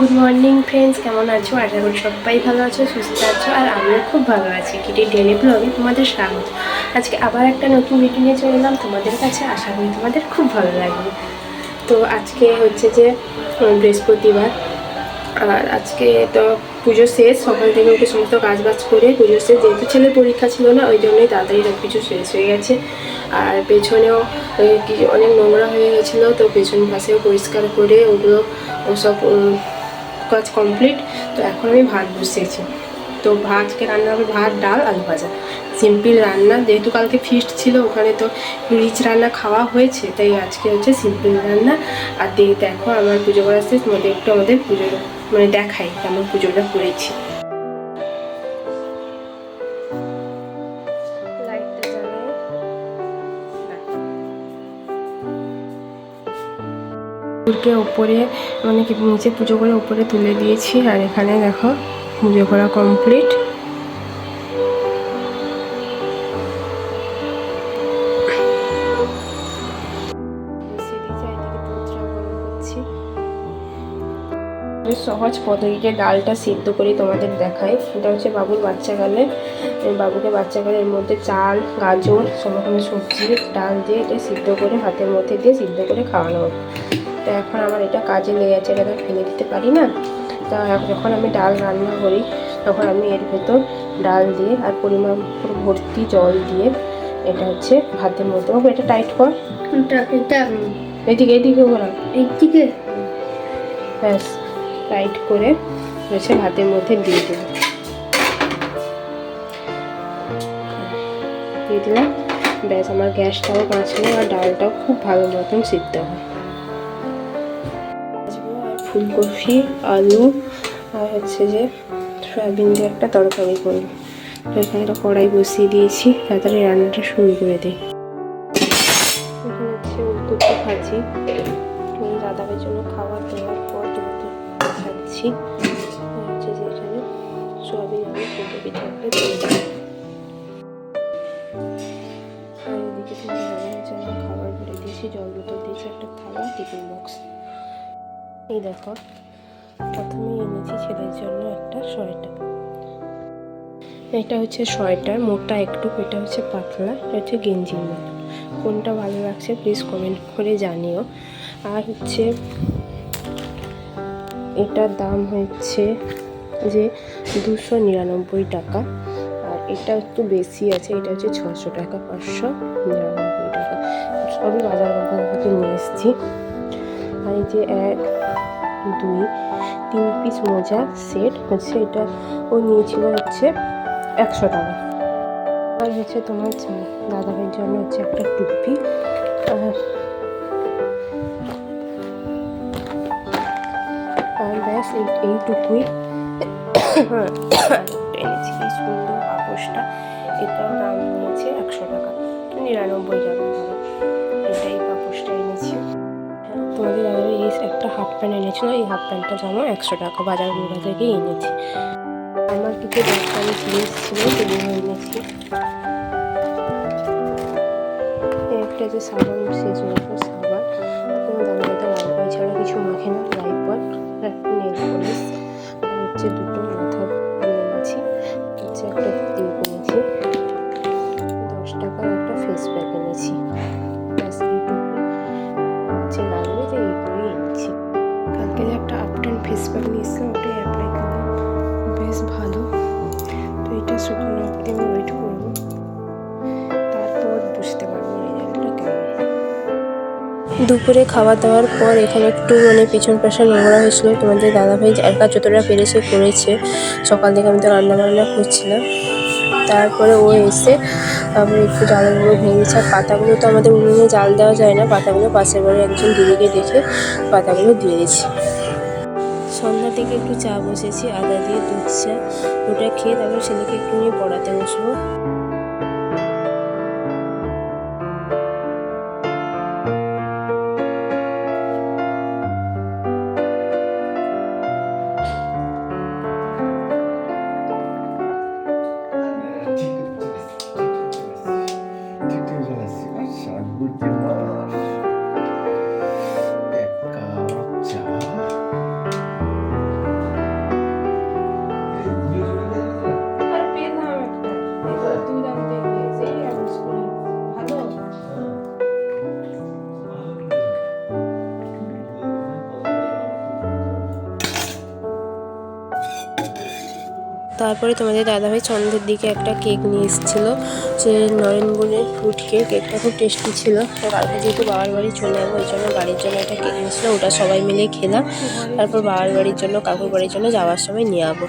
Good morning friends কেমন আছো? আশা করি সবাই ভালো আছো, সুস্থ আছো, আর আমিও খুব ভালো আছি। কিটি ডেলি ব্লগে তোমাদের স্বাগত। আজকে আবার একটা নতুন ভিডিও নিয়ে চলে এলাম। তোমাদের কাছে আশা করি তোমাদের খুব ভালো লাগবে। তো আজকে হচ্ছে যে বৃহস্পতিবার। আর আজকে তো পুজো শেষ। সকাল থেকে উঠে সমস্ত কাজ বাজ করে পুজো শেষ। যেহেতু ছেলে পরীক্ষা ছিল না, ওই জন্যই তাড়াতাড়ি সব কিছু শেষ হয়ে গেছে। আর পেছনেও অনেক নোংরা হয়ে গেছিল, তো পেছন পাশেও পরিষ্কার করে ওগুলো ওসব কাজ কমপ্লিট তো এখন আমি ভাত বসিয়েছি। তো ভাতকে রান্না হবে ভাত, ডাল, আলু ভাজা। সিম্পল রান্না, যেহেতু কালকে ফিস্ট ছিল, ওখানে তো রিচ রান্না খাওয়া হয়েছে, তাই আজকে হচ্ছে সিম্পল রান্না। আর দেখো, আমার পুজো করার শেষ মানে একটু আমাদের পুজো মানে দেখাই কেমন পুজোটা করেছি। ঠাকুরকে ওপরে মানে নিচে পুজো করে ওপরে তুলে দিয়েছি। আর এখানে দেখো, পুজো করা কমপ্লিট। সহজ পদ্ধতিতে ডালটা সিদ্ধ করে, তোমাদের দেখাই। এটা হচ্ছে বাবুর বাচ্চা গালে। বাবুকে বাচ্চা গালে এর মধ্যে চাল, গাজর সব রকমের সবজি, ডাল দিয়ে এটা সিদ্ধ করে হাতের মধ্যে দিয়ে সিদ্ধ করে খাওয়ানো তো এখন আমার এটা কাজে লেগে আছে এটা ফেলে দিতে পারি না। তা যখন আমি ডাল রান্না করি তখন আমি এর ভেতর ডাল দিয়ে আর পরিমাণ পুরো ভর্তি জল দিয়ে এটা হচ্ছে ভাতের মধ্যে ও, এটা টাইট কর। এদিকে এদিকে করা এইদিকে? ব্যাস টাইট করে হচ্ছে ভাতের মধ্যে দিয়ে দেবো দিয়ে দিলাম। ব্যাস আমার গ্যাসটাও বাঁচলো আর ডালটাও খুব ভালো মতন সিদ্ধ হয় ফুলকপি, আলু আর হচ্ছে যে সয়াবিন দিয়ে একটা তরকারি করব। তো এখানে একটা কড়াই বসিয়ে দিয়েছি, তাড়াতাড়ি রান্নাটা শুরু করে দিই। এখানে হচ্ছে উলকপি ভাজি। দাদাদের জন্য খাবার দেওয়ার পর দেখাচ্ছি আর হচ্ছে যে এখানে সোয়াবিন, আলু, ফুলকপি থাকলে খাবার ভরে দিয়েছি, জল বোতল দিয়েছি, একটা থালা, টিফিন বক্স। এই দেখো, প্রথমে এনেছি ছেলের জন্য একটা সোয়েটার। এটা হচ্ছে সোয়েটার, মোটা একটু, এটা হচ্ছে পাতলা, এটা হচ্ছে গেঞ্জির মতো কোনটা ভালো লাগছে প্লিজ কমেন্ট করে জানিও। আর হচ্ছে, এটার দাম হচ্ছে যে দুশো নিরানব্বই টাকা। আর এটা একটু বেশি আছে, এটা হচ্ছে ছশো টাকা, পাঁচশো নিরানব্বই টাকা। সবই বাজার বাজার থেকে নিয়ে এসেছি। আর এই যে এক দুই, তিন পিস মোজা সেট হচ্ছে এটা ও নিয়েছিল হচ্ছে একশো টাকা। আর হচ্ছে তোমার দাদা ভাইয়ের জন্য হচ্ছে একটা টুপি। আর আর ব্যাস, এই এইটুকুই এনেছি। এই সুন্দর পাপোশটা এটার দাম নিয়েছে একশো টাকা। নিরানব্বই টাকা। এটাই পাপোশটা এনেছি। তোমাদের এই একটা হাফ প্যান্ট এনেছিল, এই হাফ প্যান্টটা জানো একশো টাকা বাজার মোড়া থেকে এনেছি। আমার কিছু দরকারি জিনিস ছিল সেগুলো এনেছি। একটা যে সাবান হয়ে সাবান। কোনো দাদা দাদা লাইফ ছাড়া কিছু মাখে না লাইফবয় নেল পলিশ হচ্ছে দুটো প্যাক নিয়েছিলাম ওটাই অ্যাপ্লাই করলাম। বেশ ভালো। তো এটা শুকনো অবধি আমি ওয়েট করব। তারপর বুঝতে পারব রেজাল্টটা কেমন। দুপুরে খাওয়া দাওয়ার পর এখানে একটু মানে পিছন পাশে নোংরা হয়েছিল। তোমাদের দাদাভাই কাজ যতটা পেরেছে করেছে। সকাল থেকে আমি তো রান্না বান্না করছিলাম। তারপরে ও এসে তারপরে একটু জালগুলো ভেঙেছে। আর পাতাগুলো তো আমাদের উনুনে জাল দেওয়া যায় না। পাতাগুলো পাশের বাড়ি একজন দিদিকে দেখে পাতাগুলো দিয়ে দিয়েছি। সন্ধ্যা থেকে একটু চা বসেছি, আদা দিয়ে দুধ চা ওটা খেয়ে তারপর ছেলেকে একটু নিয়ে পড়াতে বসবো। তারপরে তোমাদের দাদাভাই চন্দ্রের দিকে একটা কেক নিয়ে এসেছিল। সে নরেনগুলের ফ্রুট কেক কেকটা খুব টেস্টি ছিল। তো কালকে যেহেতু বাবার বাড়ি চলে যাব ওই জন্য বাড়ির জন্য একটা কেক নিয়েছিলো ওটা সবাই মিলে খেলাম। তারপর বাবার বাড়ির জন্য, কাকুর বাড়ির জন্য যাওয়ার সময় নিয়ে যাব